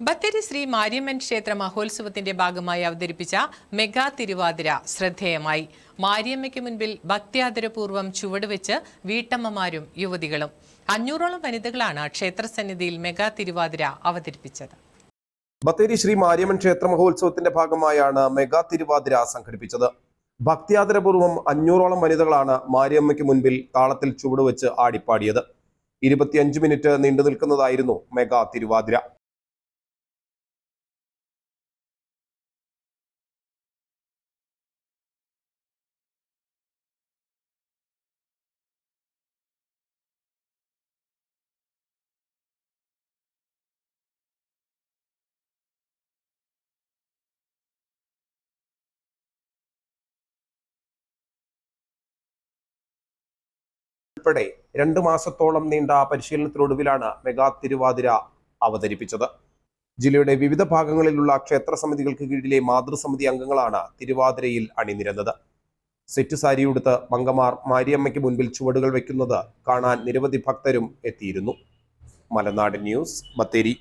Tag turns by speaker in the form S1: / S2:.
S1: ബത്തേരി ശ്രീ മാരിയമ്മൻ ക്ഷേത്ര മഹോത്സവത്തിന്റെ ഭാഗമായി അവതരിപ്പിച്ച മെഗാ തിരുവാതിര ശ്രദ്ധേയമായി. മാരിയമ്മയ്ക്ക് മുൻപിൽ ഭക്ത്യാദരപൂർവം ചുവടുവെച്ച് വീട്ടമ്മമാരും യുവതികളും. അഞ്ഞൂറോളം വനിതകളാണ് ക്ഷേത്രസന്നിധിയിൽ മെഗാ തിരുവാതിര അവതരിപ്പിച്ചത്.
S2: ബത്തേരി ശ്രീ മാരിയമ്മൻ ക്ഷേത്ര മഹോത്സവത്തിന്റെ ഭാഗമായാണ് മെഗാ തിരുവാതിര സംഘടിപ്പിച്ചത്. ഭക്തിയാദരപൂർവം അഞ്ഞൂറോളം വനിതകളാണ് മാരിയമ്മയ്ക്ക് മുൻപിൽ താളത്തിൽ ചുവടുവെച്ച് ആടിപ്പാടിയത്. ഇരുപത്തിയഞ്ച് മിനിറ്റ് നീണ്ടു നിൽക്കുന്നതായിരുന്നു മെഗാ തിരുവാതിര. ഉൾപ്പെടെ രണ്ടു മാസത്തോളം നീണ്ട പരിശീലനത്തിനൊടുവിലാണ് മെഗാ തിരുവാതിര അവതരിപ്പിച്ചത്. ജില്ലയുടെ വിവിധ ഭാഗങ്ങളിലുള്ള ക്ഷേത്ര സമിതികൾക്ക് കീഴിലെ മാതൃസമിതി അംഗങ്ങളാണ് തിരുവാതിരയിൽ അണിനിരന്നത്. സെറ്റ് സാരിയുടുത്ത് മങ്കമാർ മാരിയമ്മയ്ക്ക് മുൻപിൽ ചുവടുകൾ വയ്ക്കുന്നത് കാണാൻ നിരവധി ഭക്തരും എത്തിയിരുന്നു. മലനാട് ന്യൂസ് ബത്തേരി.